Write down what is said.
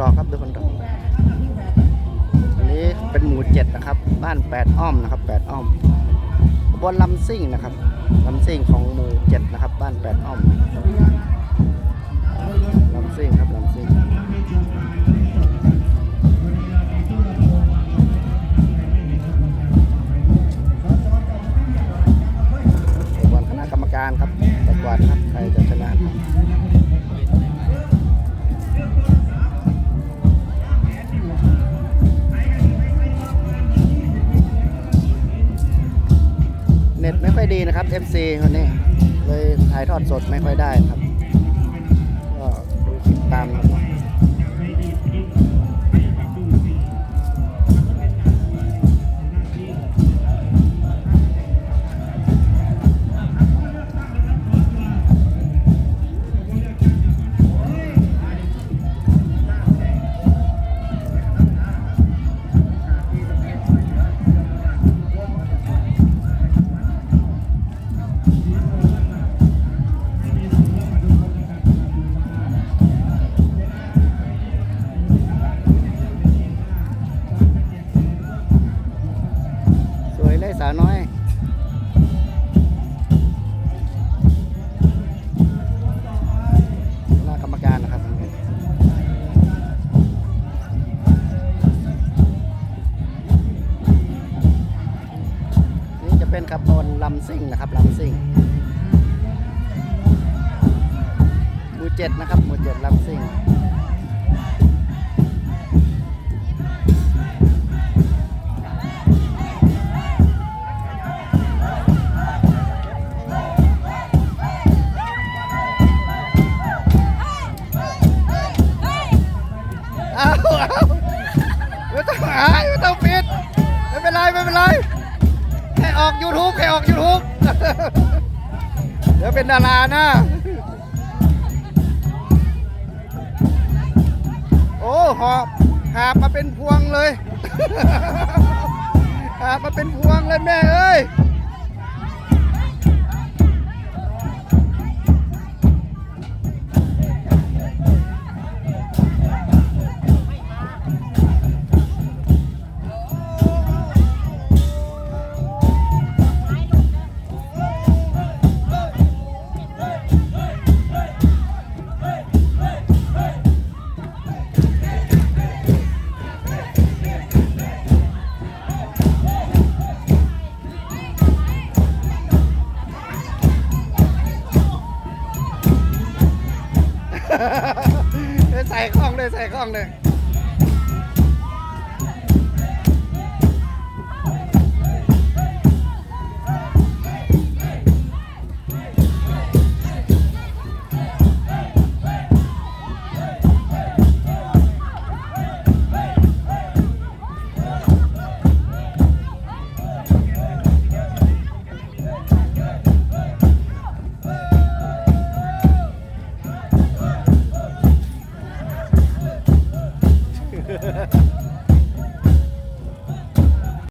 ดอครับดูคนดออันนี้เป็นหมูเจ็ดนะครับ บ้านแปดอ้อมนะครับแปดอ้อมบนลำซิ่งนะครับลำซิ่งของหมูเจ็ดนะครับ บ้านแปดอ้อมลำซิ่งครับลำซิ่งวันคณะกรรมการครับประกวดครับใครจะชนะครับ ดีนะครับ FC คนนี้เลยถ่ายทอดสดไม่ค่อยได้ครับ ก็ดูคลิปตามนะครับ เป็นขบวนลำซิ่งนะครับลำซิ่งหมู่เจ็ดนะครับหมู่เจ็ดลำซิ่งเอาเอาไม่ต้องหายไม่ต้องปิดไม่เป็นไรไม่เป็นไร ออก YouTube ใครออก YouTube เดี๋ยวเป็นดารานะ โอ้หอบหาบมาเป็นพวงเลย หาบมาเป็นพวงเลยแม่เอ้ย เลยใส่กล้องเลย